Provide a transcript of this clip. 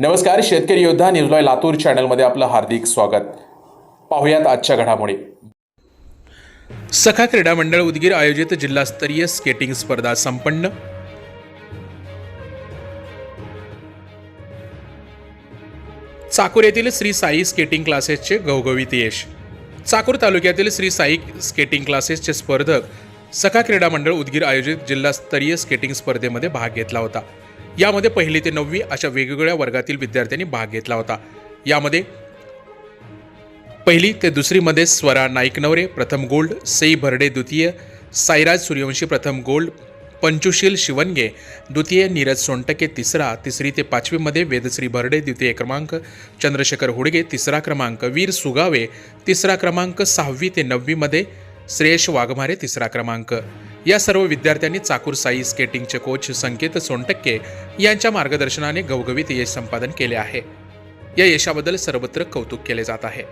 नमस्कार शेतकरी योद्धा न्यूज लाईव्ह लातूर चॅनलमध्ये आपलं हार्दिक स्वागत. पाहुयात आजच्या घडामोडी. सखा क्रीडा मंडळ उदगीर आयोजित जिल्हास्तरीय स्केटिंग स्पर्धा संपन्न. चाकूर येथील श्री साई स्केटिंग क्लासेसचे घवघवीत यश. चाकूर तालुक्यातील श्री साई स्केटिंग क्लासेसचे स्पर्धक सखा क्रीडा मंडळ उदगीर आयोजित जिल्हास्तरीय स्केटिंग स्पर्धेमध्ये भाग घेतला होता. यामध्ये पहिली ते नववी अशा वेगवेगळ्या वर्गातील विद्यार्थ्यांनी भाग घेतला होता. यामध्ये पहिली ते दुसरीमध्ये स्वरा नाईकनवरे प्रथम गोल्ड सई भरडे द्वितीय साईराज सूर्यवंशी प्रथम गोल्ड पंचुशील शिवनगे द्वितीय नीरज सोनटके तिसरा तिसरी ते पाचवीमध्ये वेदश्री भरडे द्वितीय क्रमांक चंद्रशेखर हुडगे तिसरा क्रमांक वीर सुगावे तिसरा क्रमांक सहावी ते नववीमध्ये श्रेयश वाघमारे तिसरा क्रमांक. या सर्व विद्यार्थ्यांनी चाकूर साई स्केटिंगचे कोच संकेत सोनटक्के यांच्या मार्गदर्शनाने गवगवीत यश संपादन केले आहे. या यशाबद्दल सर्वत्र कौतुक केले जात आहे.